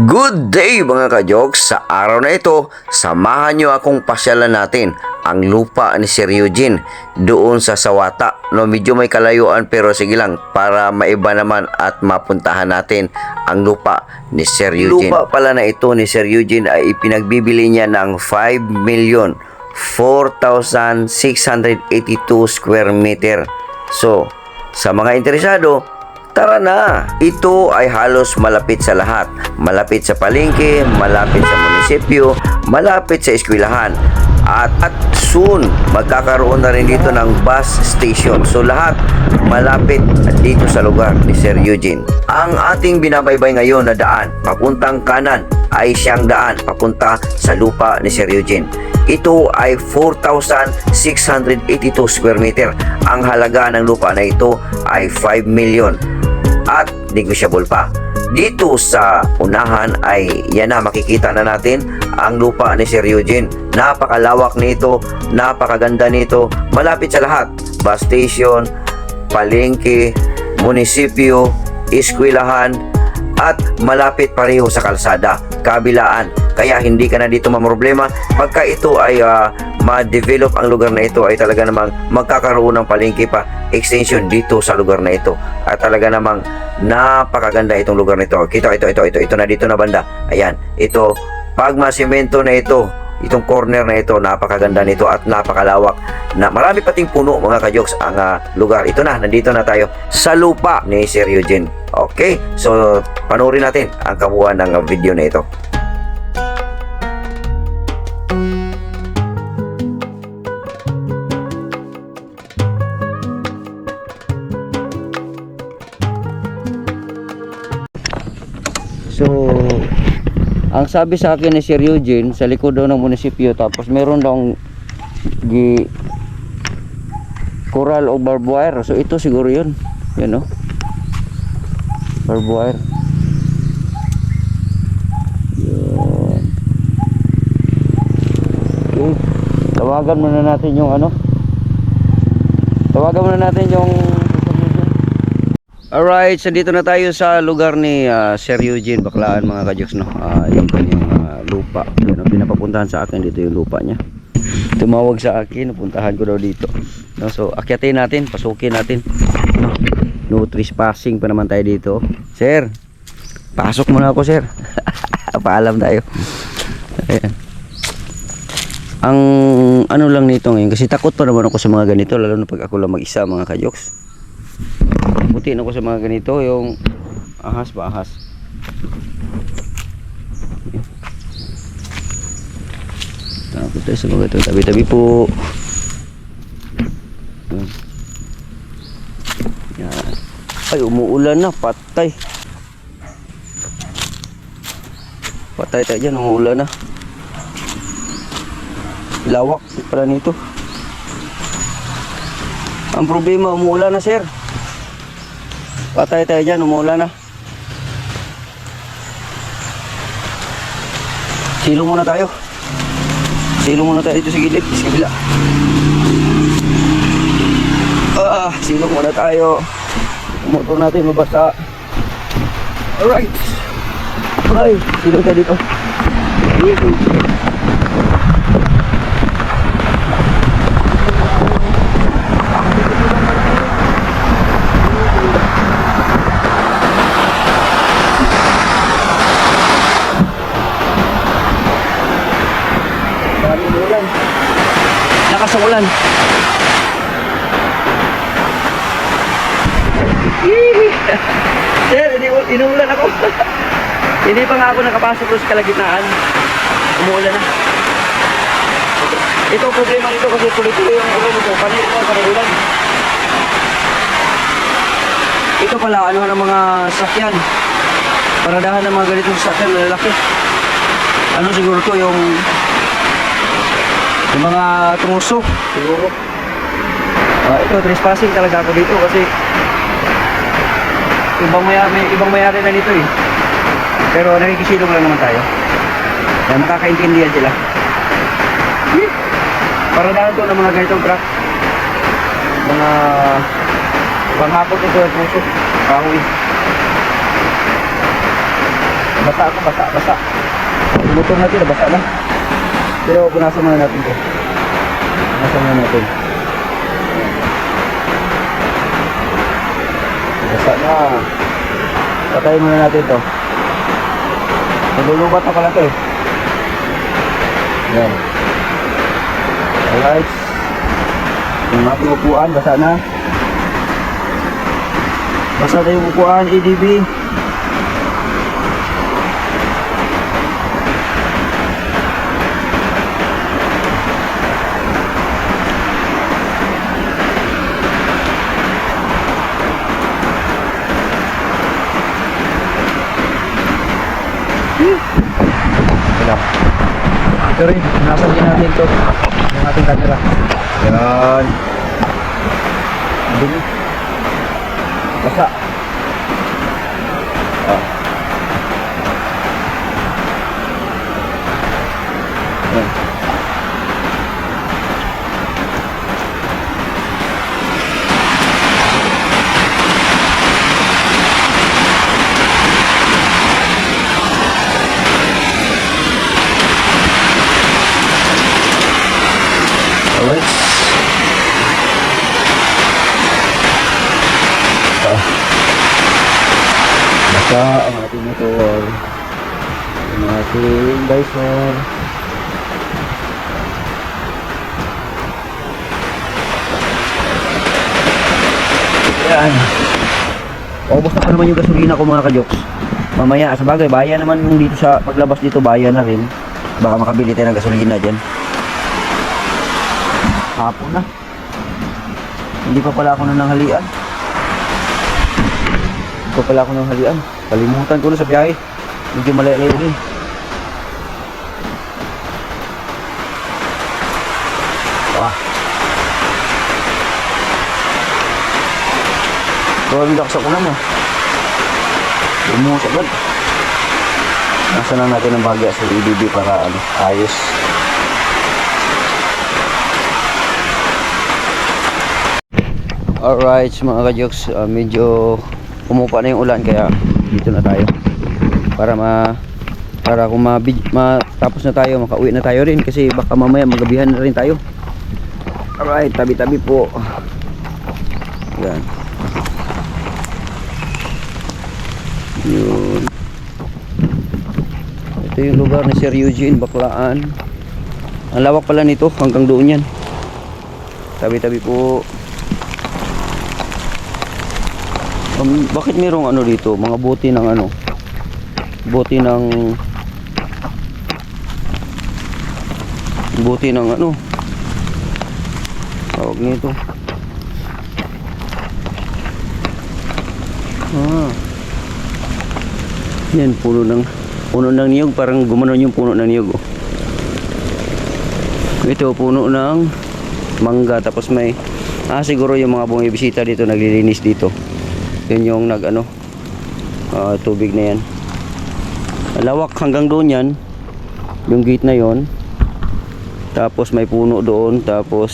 Good day mga kajokes! Sa araw na ito, samahan nyo akong pasyalan natin ang lupa ni Sir Eugene doon sa Sawata. No, medyo may kalayuan pero sige lang para maiba naman at mapuntahan natin ang lupa ni Sir Eugene. Lupa pala na ito ni Sir Eugene ay ipinagbibili niya ng 5 million 4,682 square meter. So, sa mga interesado, Tara na! Ito ay halos malapit sa lahat. Malapit sa palengke, malapit sa munisipyo, malapit sa eskwelahan. At, at soon, magkakaroon na rin dito ng bus station. So lahat malapit dito sa lugar ni Sir Eugene. Ang ating binabaybay ngayon na daan, papuntang kanan, ay siyang daan papunta sa lupa ni Sir Eugene. Ito ay 4,682 square meter. Ang halaga ng lupa na ito ay 5 million at negotiable pa. Dito sa unahan ay yan na makikita na natin ang lupa ni Sir Eugene. Napakalawak nito, napakaganda nito, malapit sa lahat. Bus station, palengke, munisipyo, eskwelahan, at malapit pareho sa kalsada, kabilaan. Kaya hindi ka na dito mamroblema. Pagka ito ay ah, ma-develop ang lugar na ito ay talaga namang magkakaroon ng palengke pa extension dito sa lugar na ito. At talaga namang napakaganda itong lugar na ito. Kita ito, ito, ito, ito na dito na banda. Ayan, ito, pag masimento na ito, itong corner na ito, napakaganda nito at napakalawak na marami pating puno mga kajoks ang ah, lugar. Ito na, nandito na tayo sa lupa ni Sir Eugene. Okay, so panoorin natin ang kabuuan ng video na ito. Sabi sa akin ni Sir Eugene, sa likod daw ng munisipyo, tapos meron daw gi coral o barbed wire. So, ito siguro yun. Yan o. Barbed wire. Yun. Okay. Tawagan muna natin yung ano. Tawagan muna natin yung Alright, so dito na tayo sa lugar ni ah, Sir Eugene Baklaan mga kajoks no. Ah, yung lupa. Yun ang pinapapuntahan sa akin dito yung lupa niya. Tumawag sa akin, puntahan ko daw dito. No, so akyatin natin, pasukin natin. No, no trespassing pa naman tayo dito. Sir, pasok muna ako sir. Paalam tayo. Ayan. Ang ano lang nito ngayon kasi takot pa naman ako sa mga ganito lalo na pag ako lang mag-isa mga kajoks buti na ko sa mga ganito yung ahas ba ahas takot tayo sa mga ito. Tabi tabi po. Yan. Ay umuulan na. Patay. Patay tayo dyan. Umuulan na. Lawak pala nito. Ang problema umuulan na sir. Patay tayo dyan, umuulan na. Silo muna tayo. Silo muna tayo dito sa gilid, sa kabila. Ah, silo muna tayo. Motor natin mabasa. Alright. Ay, silo tayo dito. Dami ng ulan. Ulan. Sir, inuulan ako. hindi pa nga ako nakapasok sa kalagitnaan. Umuulan na. Ito ang problema nito kasi tuloy-tuloy yung ulan nito. Panay ulan, panay ulan. Ito pala, ano ng mga sakyan. Paradahan ng mga ganitong sakyan, malalaki. Ano siguro to yung yung mga truso, siguro. Ah, ito, trespassing talaga ako dito kasi ibang may, may ibang mayari na nito eh. Pero nakikisilong lang naman tayo. Kaya makakaintindihan sila. Para dahil to ng mga ganitong truck. Mga panghapon ito ang puso. Kahoy. Basa ako, basa, basa. Motor natin, nabasa na. Pero punasan muna natin to. Punasan muna natin. Basa na. Patayin muna natin to. Nalulubat na pala to eh. Yan. Alright. Yung ating upuan, basa na. Basa na yung upuan, EDB. Wala. Ito rin, nasa din natin to. Yung ating camera. Yan. Dumi. Basa. Ah. Yan. Alright. Ah. Basta ang ating motor. Ang ating visor. Yan. Paubos na pa naman yung gasolina ko mga kajoks. Mamaya, sa bagay, bayan naman yung dito sa paglabas dito, bayan na rin. Baka makabili tayo ng gasolina dyan. Hapon na. Hindi pa pala ako nananghalian. Hindi pa pala ako nananghalian. Kalimutan ko na sa biyahe. Medyo malayo din. Ka sa kunan mo. Umuwas agad. Nasa na natin ang bagya sa EDB para ano, ayos. Alright mga kajoks, uh, medyo umupa na yung ulan kaya dito na tayo. Para ma para kung ma, matapos na tayo, makauwi na tayo rin kasi baka mamaya magabihan na rin tayo. Alright, tabi-tabi po. Yan. Yun. Ito yung lugar ni Sir Eugene, Baklaan. Ang lawak pala nito, hanggang doon yan. Tabi-tabi po. Um, bakit mayroong ano dito? Mga bote ng ano? Bote ng bote ng ano? Tawag nito. Ah. Yan puno ng puno ng niyog parang gumanon yung puno ng niyog. Oh. Ito puno ng mangga. Tapos may ah siguro yung mga bumibisita dito naglilinis dito. Yun yung nag ano ah, tubig na yan. Lawak hanggang doon yan yung gate na yon tapos may puno doon tapos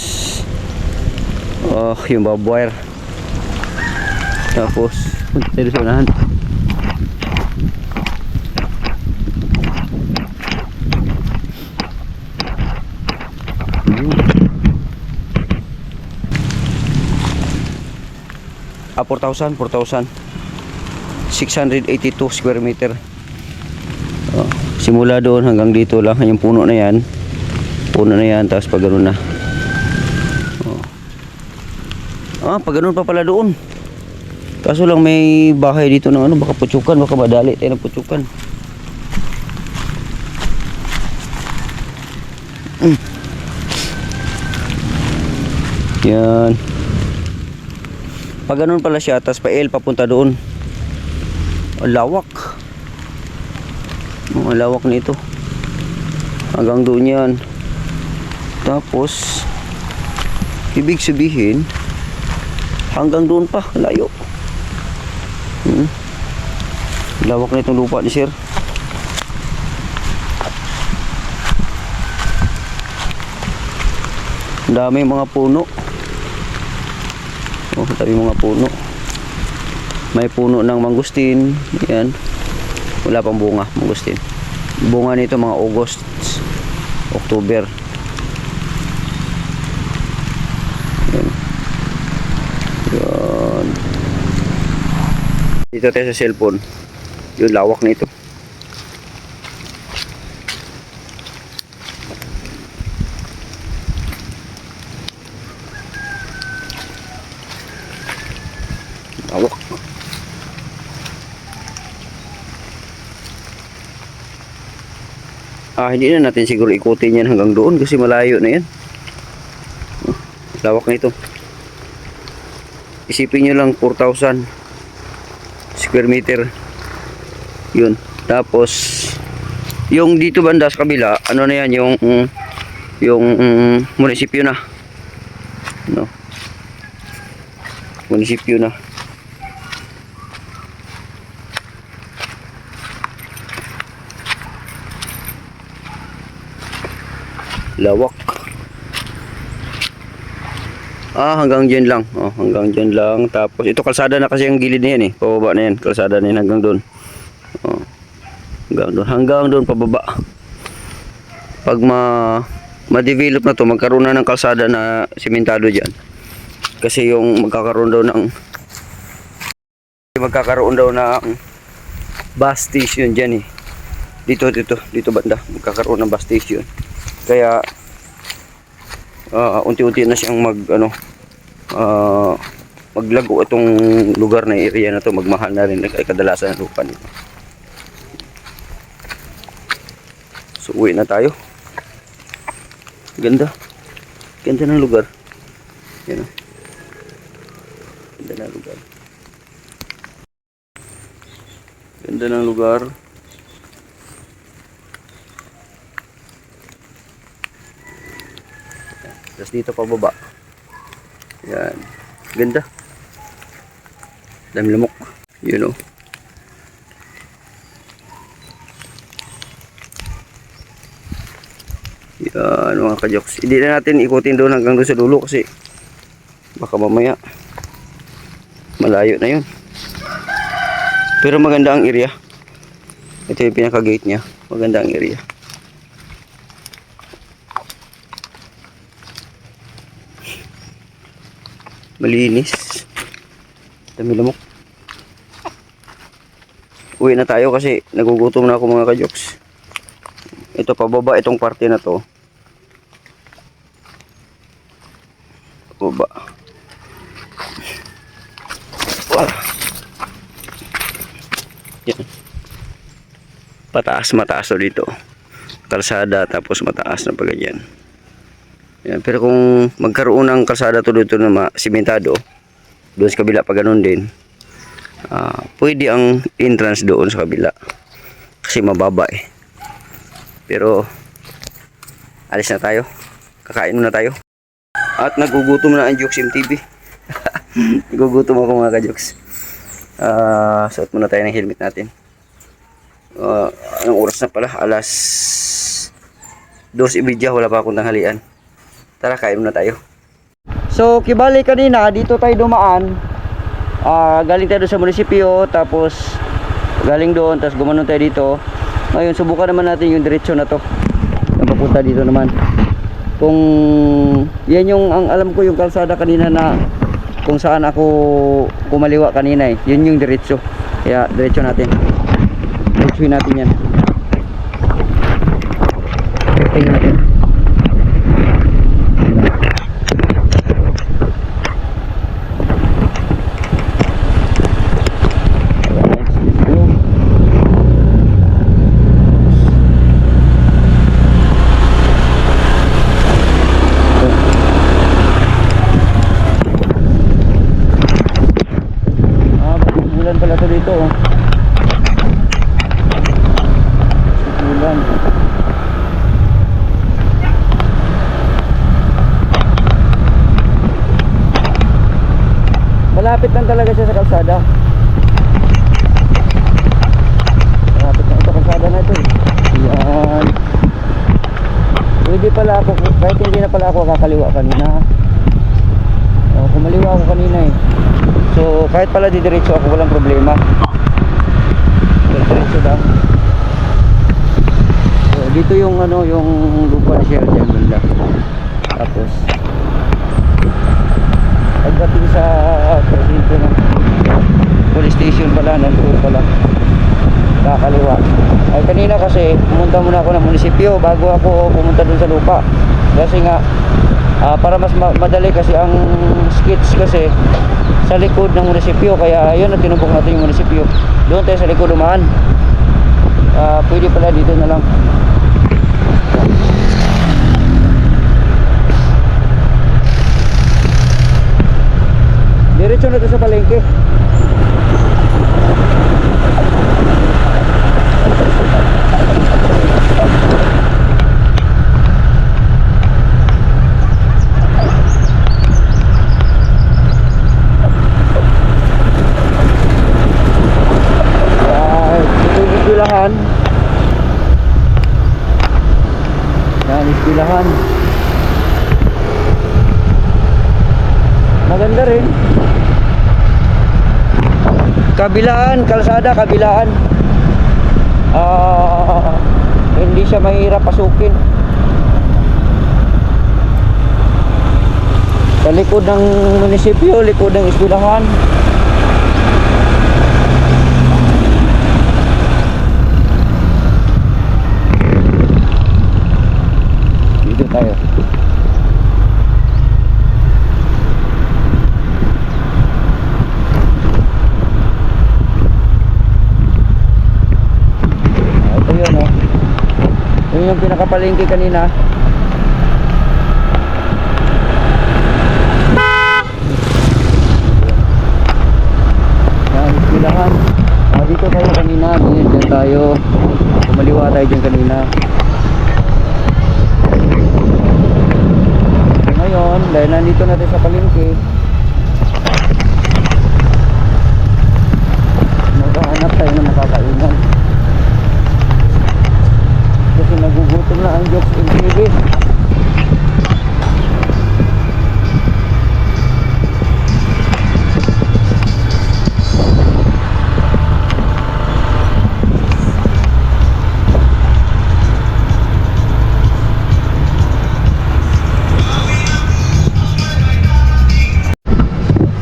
oh yung barbed wire. Tapos punta sa Ah, 4,000, 4,000. 682 square meter. Oh, simula doon hanggang dito lang yung puno na yan. Puno na yan, tapos pag ganun na. Oh. Ah, pag ganun pa pala doon. Kaso lang may bahay dito ng ano, baka putsukan, baka madali tayo ng putsukan. Mm. Yan. Pag ganun pala siya, tapos pa L papunta doon. Ang lawak. Ang lawak nito. Hanggang doon yan. Tapos, ibig sabihin, hanggang doon pa, layo. Hmm. Lawak na itong lupa ni sir. Ang dami mga puno. Oh, tabi mga puno. May puno ng mangustin. Yan. Wala pang bunga, mangustin. Bunga nito mga August, October. Yan. Yan. Dito tayo sa cellphone. Yung lawak nito. Lawak. Ah, hindi na natin siguro ikutin yan hanggang doon kasi malayo na yan. Lawak na ito. Isipin nyo lang 4,000 square meter. Yun. Tapos, yung dito banda sa kabila, ano na yan, yung, yung mm, munisipyo na. No? Munisipyo na. Lawak. Ah, hanggang dyan lang. Oh, hanggang dyan lang. Tapos, ito kalsada na kasi ang gilid na yan eh. Pababa na yan. Kalsada na yan hanggang doon. Oh. Hanggang doon. Hanggang doon pababa. Pag ma ma-develop na to, magkaroon na ng kalsada na simentado dyan. Kasi yung magkakaroon daw ng magkakaroon daw ng bus station dyan eh. Dito, dito, dito banda. Magkakaroon ng bus station. Kaya ah, unti-unti na siyang mag ano ah, maglago itong lugar na area na to. Magmahal na rin ay kadalasan ng lupa nito. So uwi na tayo. Ganda. Ganda ng lugar. Yan o ganda ng lugar. Ganda ng lugar Tapos dito pa baba. Yan. Ganda. Dami lamok. You know. Yan mga kajoks. Hindi na natin ikutin doon hanggang doon sa dulo kasi baka mamaya malayo na yun. Pero maganda ang area. Ito yung pinaka gate niya. Maganda ang area. Malinis. Dami lamok. Uwi na tayo kasi nagugutom na ako mga kajoks ito pababa itong parte na to. Pababa. Wah. yan. Pataas mataas to. Dito kalsada tapos mataas na pa yan, pero kung magkaroon ng kalsada to dito na simentado, doon sa kabila pa ganun din, ah, pwede ang entrance doon sa kabila. Kasi mababa eh. Pero, alis na tayo. Kakain muna tayo. At nagugutom na ang Jokes MTV. nagugutom ako mga ka-Jokes. Ah, suot muna tayo ng helmet natin. Ah, anong oras na pala? Alas 2.30 wala pa akong tanghalian. Tara, kain muna tayo. So, kibali kanina, dito tayo dumaan. Ah, galing tayo sa munisipyo, tapos galing doon, tapos gumanon tayo dito. Ngayon, subukan naman natin yung diretsyo na to. Na papunta dito naman. Kung yan yung ang alam ko yung kalsada kanina na kung saan ako kumaliwa kanina eh. Yun yung diretsyo. Kaya diretsyo natin. Diretsuhin natin yan. Tingnan natin. Ah, bulan pala to dito oh. Bulan. Malapit lang talaga siya sa kalsada. Malapit lang ito kalsada na ito eh. Yan. Pwede pala ako, kahit hindi na pala ako kakaliwa kanina. Oh, kumaliwa ako kanina eh. So, kahit pala didiretso ako, walang problema. Diretso lang. dito yung ano, yung lupa ni Sir Jan banda. Tapos pagdating sa presinto ng police station pala, nandoon pala kakaliwa. Ay kanina kasi pumunta muna ako ng munisipyo bago ako pumunta dun sa lupa. Kasi nga ah, para mas ma- madali kasi ang skits kasi sa likod ng munisipyo kaya ayun na tinubok natin yung munisipyo. Doon tayo sa likod umaan. Ah, pwede pala dito na lang. Diretso na to sa palengke. Ay, ito yung ispilahan. Yan, ispilahan. Maganda rin. Kabilaan, kalsada, kabilaan. Ah, hindi siya mahirap pasukin. Sa likod ng munisipyo, likod ng ispilahan. Dito tayo. Ah, Ito yun oh. Yun yung pinakapalengke kanina. Yan, ispilahan. Ah, dito tayo kanina. Diyan, diyan tayo. Kumaliwa tayo dyan kanina. So, ngayon, dahil nandito natin sa palengke, maghahanap tayo ng makakainan. Nagugutom na ang jokes in TV.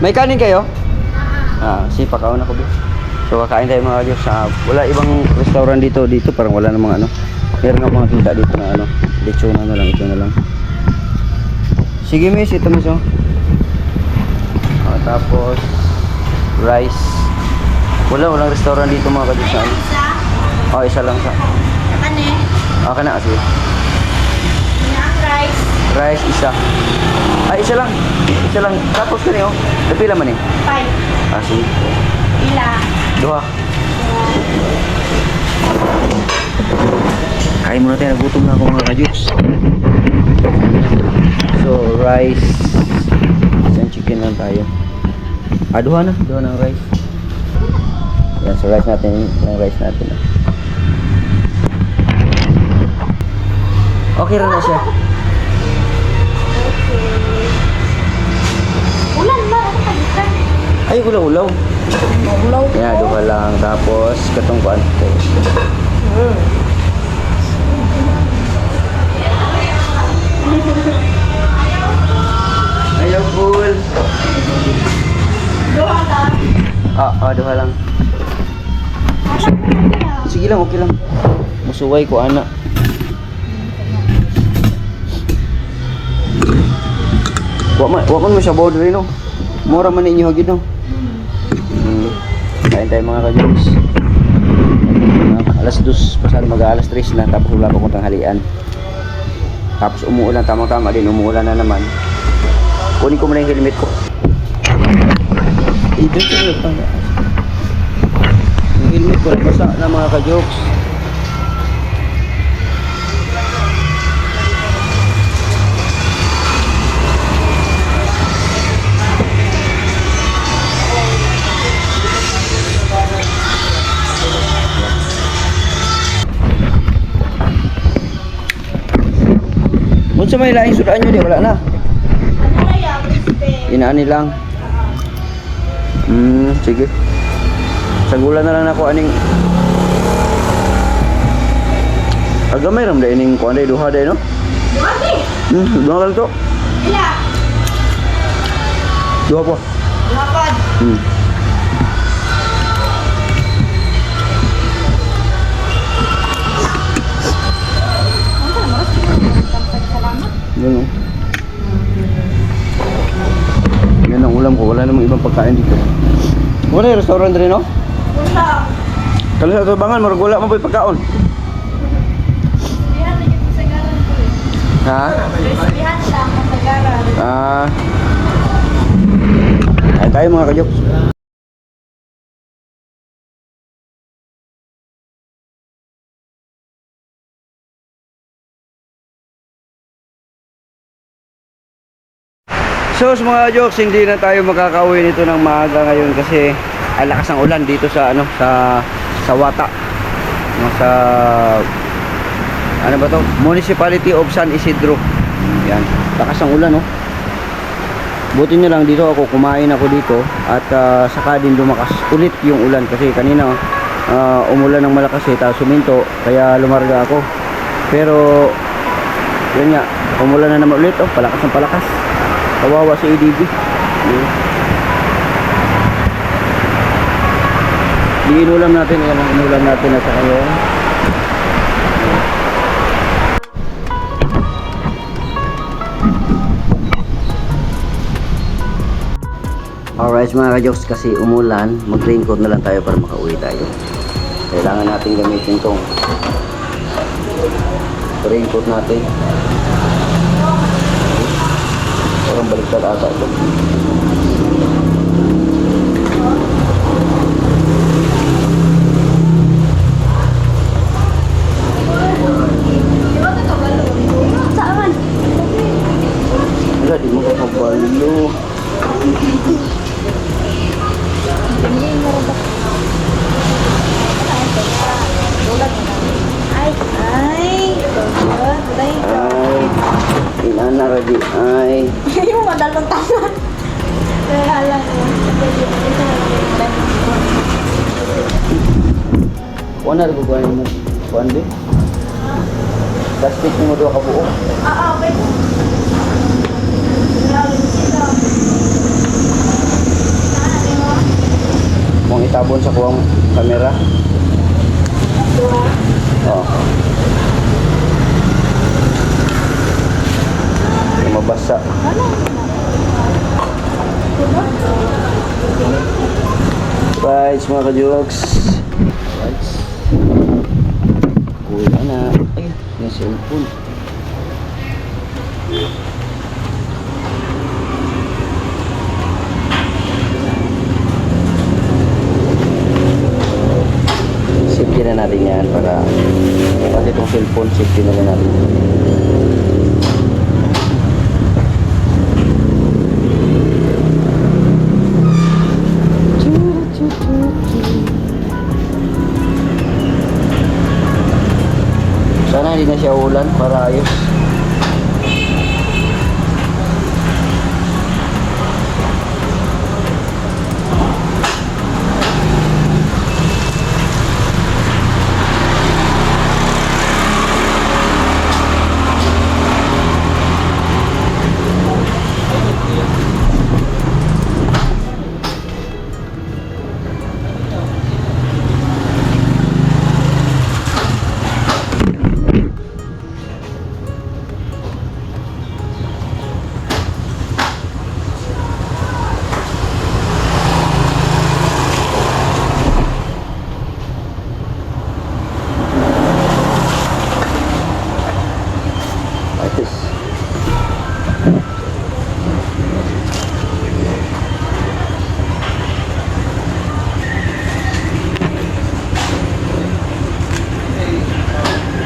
May kanin kayo? Ah, si pakaon ako. So kakain tayo mga Diyos. Ah, wala ibang restaurant dito. Dito parang wala namang ano. Meron nga mga kita dito na ano. Lechona na lang. Ito na lang. Sige miss, ito miss oh. Ah, tapos rice. Wala, walang restaurant dito mga. Ayan, Ano? isa. Oh, isa lang sa. Okay na, sige. Ang rice. Rice, isa. Ah, isa lang. Isa lang. Tapos kani oh. Napila man eh. Five. Ah, sige. Ila. Duha. Kain muna tayo, nagutom na ako mga kajuks. So, rice. Isang chicken lang tayo. Ah, duha na. Duha ng rice. Yan, so rice natin. Yung rice natin. ah. Okay rin na siya. Ulan ba? Ano? Ay, ulaw-ulaw. Maulaw. Yan, duha lang. Tapos, katong kuan. Ayaw, cool. Doha ka. Ah, ah, duha lang. Sige lang, okay lang. Musuway ko, ana. Wa man, wa man mo siya board rin, no? Mura man ninyo hagid, no? Hmm. Kain tayo mga kajoks. Ah, alas dos, pasal mag alas tres na, tapos wala pa kong tanghalian. Tapos umuulan, tamang-tama din, umuulan na naman. Kunin ko muna yung helmet ko. Dito na. Yung helmet ko, nabasa na mga kajoks. Kung sa may laing sudaan nyo di, wala na. Inaani lang. Hmm, sige. Sagulan na lang ako aning Agamay ram dai ning kuan dai duha dai no. Buwagi! Hmm, duha ka to. Ila! Duha po. Lakad! Hmm. Salamat. Yan o. Yan ang ulam ko. Wala namang ibang pagkain dito. Wala yung restaurant rin, no? Wala. Kalau sa tubangan, marag wala mo yung pagkaon. Bihan na yung kasagaran ko eh. Ha? Bihan lang kasagaran. Ah. Ay tayo mga kajoks. So mga jokes, hindi na tayo makakauwi nito ng maaga ngayon kasi ay lakas ng ulan dito sa ano sa sa Wata. No, sa ano ba to? Municipality of San Isidro. Yan. Lakas ng ulan, no? Buti na lang dito ako kumain ako dito at ah, saka din lumakas ulit yung ulan kasi kanina ah, umulan ng malakas eh tapos suminto kaya lumarga ako. Pero yun nga, umulan na naman ulit oh, palakas ng palakas. Kawawa si ADB. Yun. Di inulam natin, yan ang inulam natin at saka yun. Alright mga ka-jokes kasi umulan, mag-raincoat na lang tayo para makauwi tayo. Kailangan natin gamitin tong raincoat natin. Baliktad ata ito. Na rin ko mo. Kuha di. Plastic mo doon ka buo. Ah, okay. Kung itabon sa kuwang kamera. Oh. Mabasa. Rights mga ka-jokes. Kuya na. Ay, yung cellphone. Safety na natin yan para pati itong cellphone safety na natin. Sana hindi na siya ulan para ayos.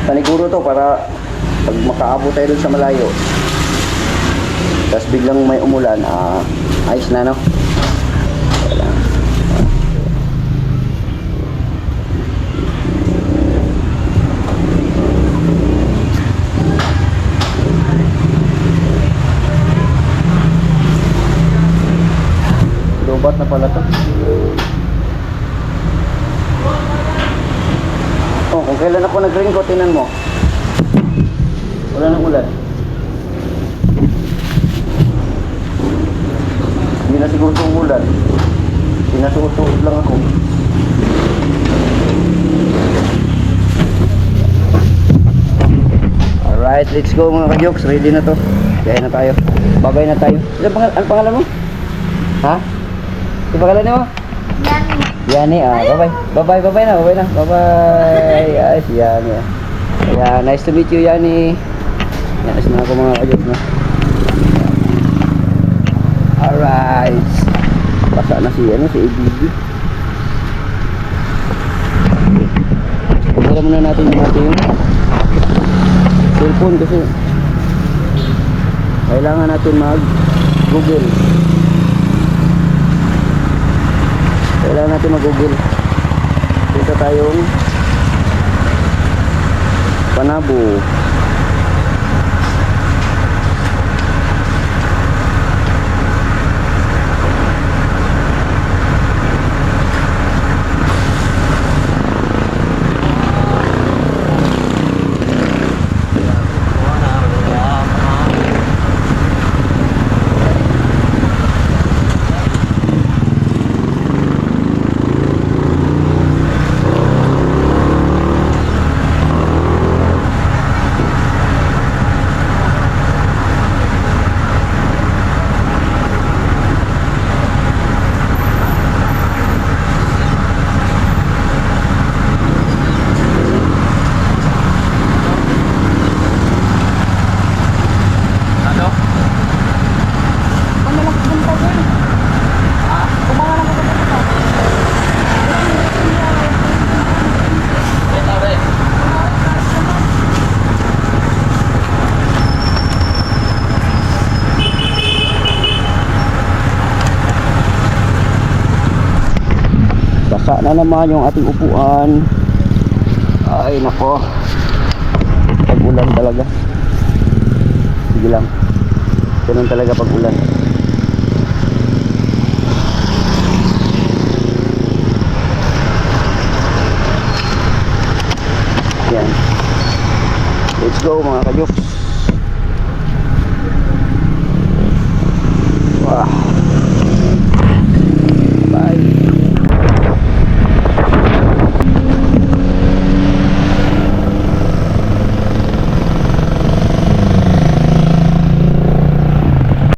Paniguro to para pag makaabot tayo sa malayo. Tapos biglang may umulan, ah, ayos na no? Wala. Lubat na pala to. Oh, kung kailan ako nag-raincoat, tinan mo. Wala nang ulan. Hindi na siguro itong ulan. Pinasuot-suot lang ako. Alright, let's go mga ka-jokes. Ready na to. Kaya na tayo. Babay na tayo. Ano, pangal ano pangalan mo? Ha? Ano pangalan mo? Yan. Yani, ah, bye-bye. Bye-bye, bye-bye na, bye-bye na. Bye-bye. Ay, si Yani. ah. Yeah, nice to meet you, Yani. Nice na ako mga kajok na. Alright. Basa na si, ano, si ABB. Pagkala muna natin yung ating cellphone kasi kailangan natin mag Google. Kailangan natin mag-google. Dito tayong Panabo. Kung malaki punta dyan. Kung mga lang punta Basa na naman yung ating upuan. Ay, nako. Pag ulan talaga. Sige lang. Ganun talaga pag ulan. Yan. Let's go mga kajoks.